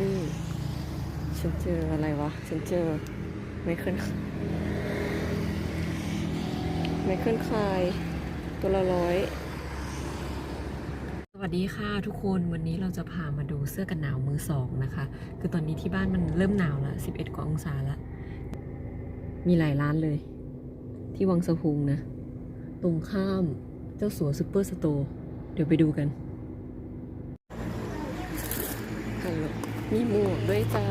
นี่ ฉันเจออะไรวะ ฉันเจอไมเคิลไมเคิลคาย ตัวละร้อย สวัสดีค่ะทุกคนวันนี้เราจะพามาดูเสื้อกันหนาวมือสองนะคะ คือตอนนี้ที่บ้านมันเริ่มหนาวแล้ว11กว่าองศาแล้วมีหลายร้านเลย ที่วังสะพุงนะ ตรงข้ามเจ้าสัวซูเปอร์สโตร์เดี๋ยวไปดูกันฮัลโหล มีหมวกด้วยจ้า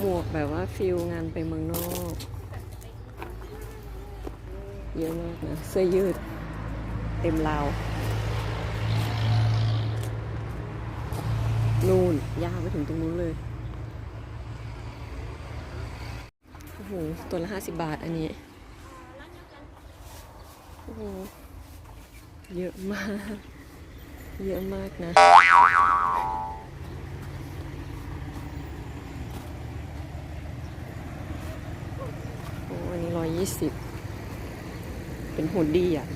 หมวกแบบว่าฟิลงานไปเมืองนอก เยอะมากนะ เสื้อยืด เต็มราวนู่นยาวไปถึงตรงนู้นเลย โอ้โห ตัวละห้าสิบบาทอันนี้ โอ้โห เยอะมาก เยอะมากนะ โอ้อันนี้ร้อ ยี่สิบเป็นหุ่นดีอะ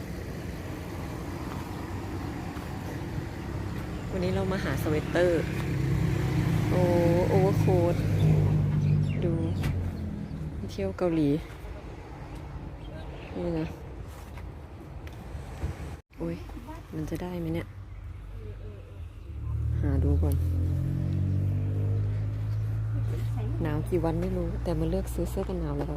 วันนี้เรามาหาสเวตเตอร์ โอ้โอเวอร์โค้ดดูเที่ยวเกาหลี นี่นะ โอ้ย มันจะได้ไหมเนี่ย หาดูก่อน หนาวกี่วันไม่รู้ แต่มาเลือกซื้อเสื้อกันหนาวแล้ว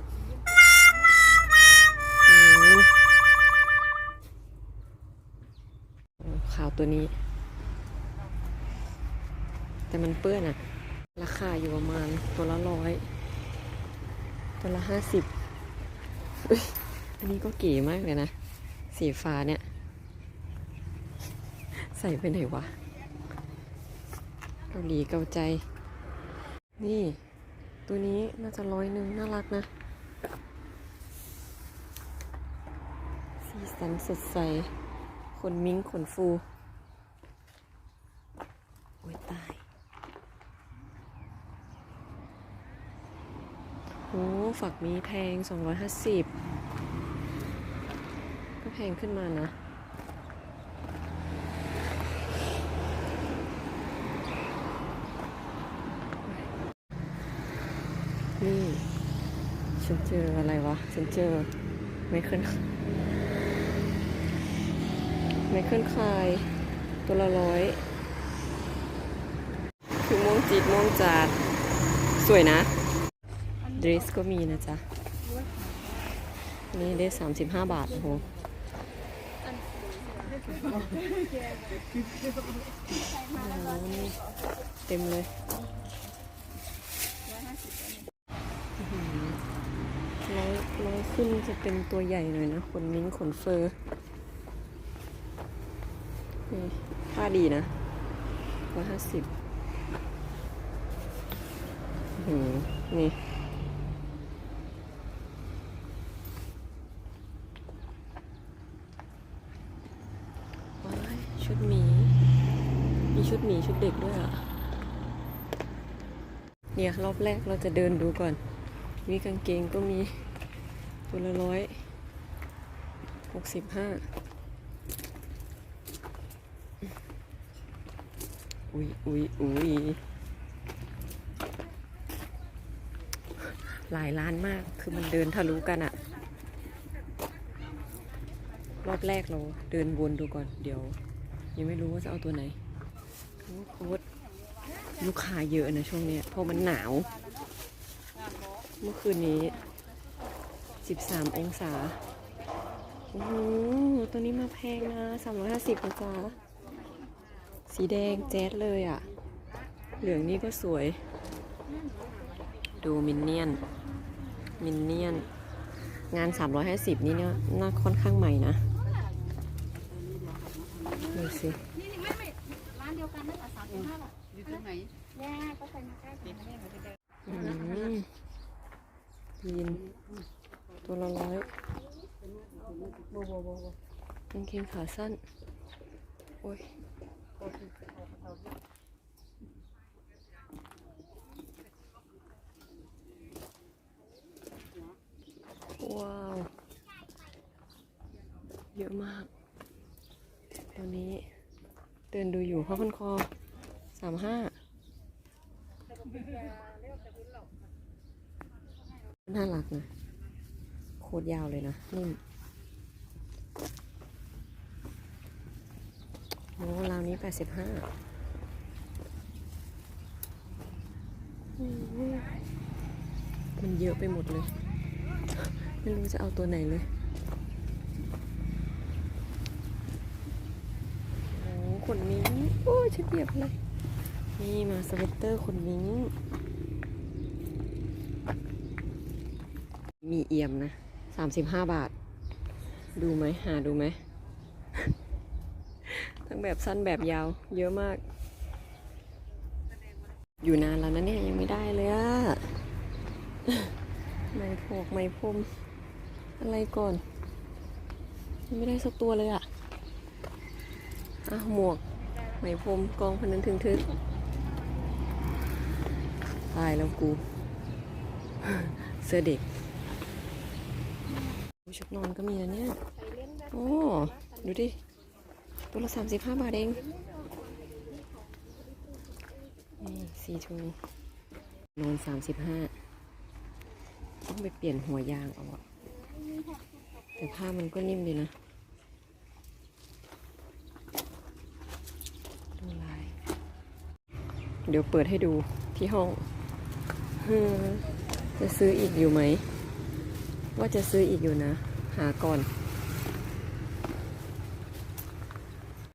ขาวตัวนี้ แต่มันเปื้อนอะราคาอยู่ประมาณตัวละร้อยตัวละห้าสิบอันนี้ก็เก๋มากเลยนะ สีฟ้าเนี่ย ใส่ไปไหนวะ เกาหลีเกาใจ นี่ ตัวนี้น่าจะร้อยหนึ่งน่ารักนะ สีสันสดใส ขนมิ้งขนฟู โอ้ยตาย โอ้ฝักมีแพง 250 ก็แพงขึ้นมานะนี่ฉันเจออะไรวะ ฉันเจอไมเคิล ไมเคิลคลายตัวละร้อยคือม่วงจีดม่วงจาด สวยนะ เดรสก็มีนะจ๊ะ นี่ได้สามสิบห้าบาทโอ้โหเต็มเลยอื้อหือร้อยร้อยขึ้นจะเป็นตัวใหญ่หน่อยนะขนมิ้งขนเฟอร์ นี่าดีนะร้อยห้าสิบอืมนี่ว้ายชุดหมี มีชุดหมีชุดเด็กด้วยอะ เนี่ยรอบแรกเราจะเดินดูก่อน มีกางเกงก็มีตัวละร้อยหกสิบห้า อุ๊ยอุ๊ยอุ๊ยหลายร้านมากคือมันเดินทะลุกันอะรอบแรกเราเดินวนดูก่อนเดี๋ยว ยังไม่รู้ว่าจะเอาตัวไหนโอ้โคตรลูกค้าเยอะนะช่วงเนี้ยเพราะมันหนาว เมื่อคืนนี้ 13 องศา โอ้โห ตัวนี้มาแพงนะ 350นะจ๊ะ สีแดงแจ๊ดเลยอะเหลืองนี่ก็สวย ดูมินเนี่ยน มินเนี่ยน งาน 350 นี่เนี่ยน่าค่อนข้างใหม่นะดูสิร้านเดียวกันนั่นแหละสามสิบห้าบาทอยู่ตรงไหนแย่ก็เป็นใกล้กันไม่ได้เหมือนเดิมอืมยีนตัวละร้อยกางเกงขาสั้น โอ้ย ว้าว เยอะมาก ตอนนี้เดินดูอยู่ผ้าพันคอสามห้าน่ารักนะ โคตรยาวเลยนะ นิ่ม อ้ราวนี้แปดสิบห้ามันเยอะไปหมดเลย ไม่รู้จะเอาตัวไหนเลย โอ้ขนมิ้งโอ้ยฉันเปียบเลย นี่มาสเวตเตอร์ขนมิ้ง มีเอี่ยมนะสามสิบห้าบาท ดูไหม หาดูไหม ทั้งแบบสั้นแบบยาว เยอะมาก อยู่นานแล้วนะเนี่ยยังไม่ได้เลยอะไม่พกไม่พรมอะไรก่อนยังไม่ได้สักตัวเลยอะอะหมวกไหมพรมกองพนันถึงทึกตายแล้วกูเสื้อเด็กชุดนอนก็มีนะเนี่ย โอ้ ดูดิ ตัวละสามสิบห้าบาทเองนี่ซีทูนอนสามสิบห้าต้องไปเปลี่ยนหัวยางเอาอะแต่ผ้ามันก็นิ่มดีนะดูลาย เดี๋ยวเปิดให้ดูที่ห้องฮึมจะซื้ออีกอยู่ไหม ว่าจะซื้ออีกอยู่นะ หาก่อน